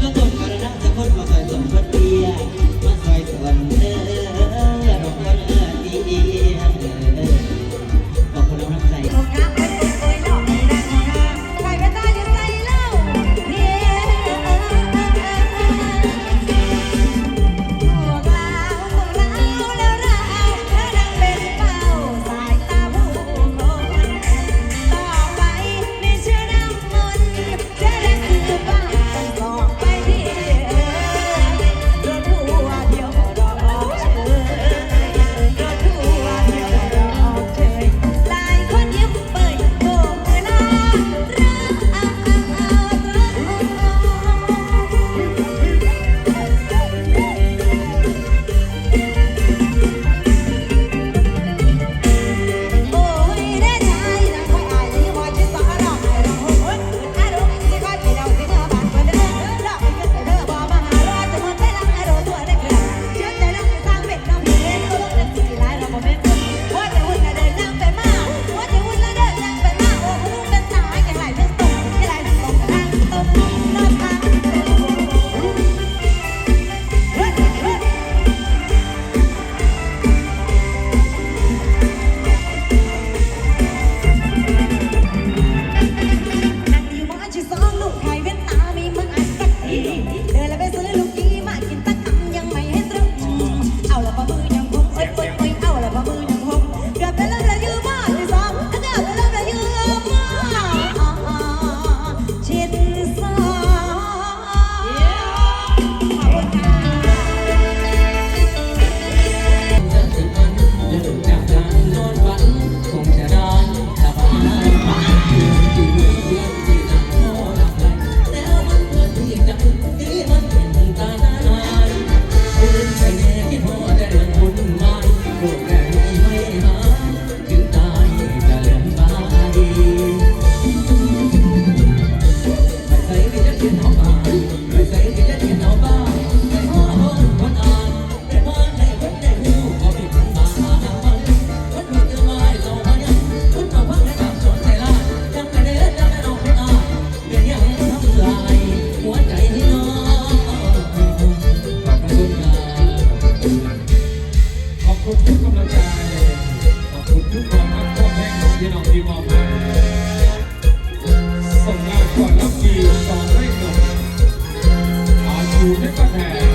Gracias. Thank you. ยืนออกดีมองมาส่งงานก่อนรับดีสองเร่หนุ่มอาชูเพชรแพร